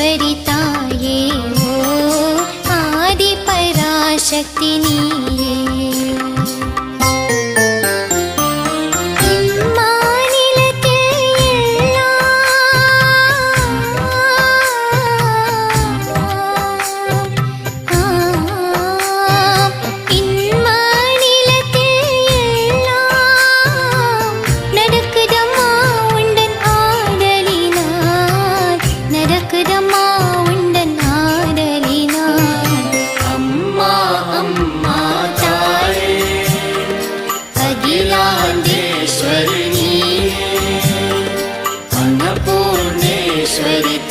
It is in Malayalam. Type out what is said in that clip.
ईश्वरिताये वो आदिपराशक्ति 对的